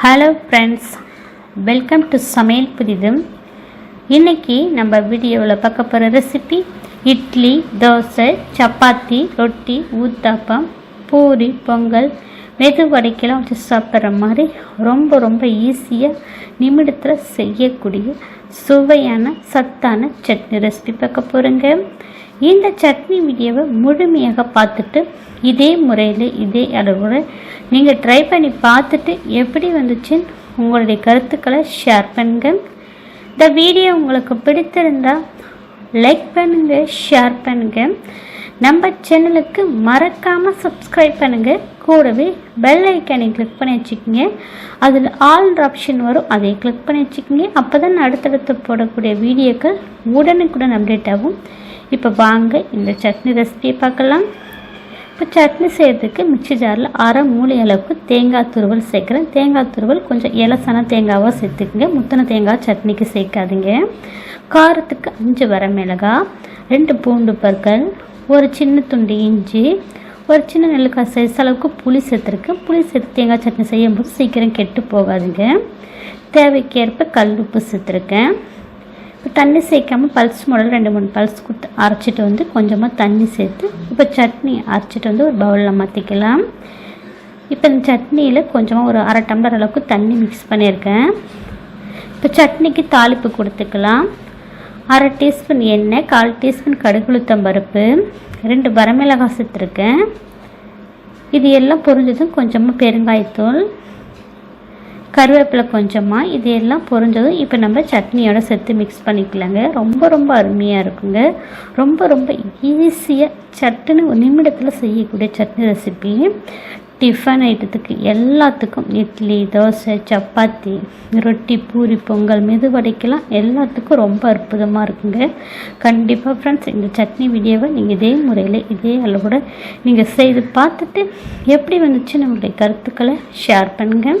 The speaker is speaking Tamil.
ஹலோ ஃப்ரெண்ட்ஸ் வெல்கம் டு சமையல் புதிதும் இன்றைக்கி நம்ம வீடியோவில் பார்க்க போகிற ரெசிபி இட்லி தோசை சப்பாத்தி ரொட்டி ஊத்தாப்பம் பூரி பொங்கல் மெது வடைக்கெல்லாம் வச்சு சாப்பிட்ற மாதிரி ரொம்ப ரொம்ப ஈஸியாக நிமிடத்தில் செய்யக்கூடிய சுவையான சத்தான சட்னி ரெசிபி பார்க்க போகிறேங்க இந்த சட்னி வீடியோவை முழுமையாக பார்த்துட்டு இதே முறையில் இதே அளவில் நீங்கள் ட்ரை பண்ணி பார்த்துட்டு எப்படி வந்துச்சுன்னு உங்களுடைய கருத்துக்களை ஷேர் பண்ணுங்கள் இந்த வீடியோ உங்களுக்கு பிடித்திருந்தால் லைக் பண்ணுங்கள் ஷேர் பண்ணுங்கள் நம்ம சேனலுக்கு மறக்காமல் சப்ஸ்கிரைப் பண்ணுங்கள் கூடவே பெல் ஐக்கானை கிளிக் பண்ணி வச்சுக்கோங்க. அதில் ஆல் ஆப்ஷன் வரும் அதை கிளிக் பண்ணி வச்சுக்கோங்க. அப்போ தான் அடுத்தடுத்து போடக்கூடிய வீடியோக்கள் உடனுக்குடன் அப்டேட் ஆகும். இப்போ வாங்க இந்த சட்னி ரெசிபியை பார்க்கலாம். இப்போ சட்னி செய்கிறதுக்கு மிக்சி ஜாரில் அரை மூளை அளவுக்கு தேங்காய் துருவல் சேர்க்குறேன். தேங்காய் துருவல் கொஞ்சம் இலசான தேங்காவாக சேர்த்துக்குங்க. முத்தின தேங்காய் சட்னிக்கு சேர்க்காதீங்க. காரத்துக்கு அஞ்சு வர மிளகாய் ரெண்டு பூண்டு பற்கள் ஒரு சின்ன துண்டு இஞ்சி ஒரு சின்ன நெல்லுக்காய் சைஸ் அளவுக்கு புளி சேர்த்துருக்கேன் புளி சேர்த்து தேங்காய் சட்னி செய்யும்போது சீக்கிரம் கெட்டு போகாதுங்க. தேவைக்கேற்ப கல் உப்பு சேர்த்துருக்கேன். இப்போ தண்ணி சேர்க்காமல் பல்ஸ் மாடல் ரெண்டு மூணு பல்ஸ் கொடுத்து அரைச்சிட்டு வந்து கொஞ்சமாக தண்ணி சேர்த்து இப்போ சட்னி அரைச்சிட்டு வந்து ஒரு பவுலில் மாற்றிக்கலாம் இப்போ இந்த சட்னியில் கொஞ்சமாக ஒரு அரை டம்ளர் அளவுக்கு தண்ணி மிக்ஸ் பண்ணியிருக்கேன். இப்போ சட்னிக்கு தாளிப்பு கொடுத்துக்கலாம். அரை டீஸ்பூன் எண்ணெய் கால் டீஸ்பூன் கடுகுளுத்தம் பருப்பு ரெண்டு வரமிளகாய் சேர்த்துருக்கேன். இது எல்லாம் பொரிஞ்சதும் கொஞ்சமாக பெருங்காயத்தூள் கருவேப்பிலை கொஞ்சமாக இது எல்லாம் பொரிஞ்சதும் இப்போ நம்ம சட்னியோட சேர்த்து மிக்ஸ் பண்ணிக்கலாங்க. ரொம்ப ரொம்ப அருமையாக இருக்குங்க. ரொம்ப ரொம்ப ஈஸியாக சட்டுன்னு ஒரு நிமிடத்தில் செய்யக்கூடிய சட்னி ரெசிபி டிஃபன் ஐட்டத்துக்கு எல்லாத்துக்கும் இட்லி தோசை சப்பாத்தி ரொட்டி பூரி பொங்கல் மெதுவடைக்கெல்லாம் எல்லாத்துக்கும் ரொம்ப அற்புதமாக இருக்குங்க. கண்டிப்பாக ஃப்ரெண்ட்ஸ் இந்த சட்னி வீடியோவை நீங்கள் இதே முறையில் இதே அளவோட நீங்கள் செய்து பார்த்துட்டு எப்படி வந்துச்சு நம்மளுடைய கருத்துக்களை ஷேர் பண்ணுங்கள்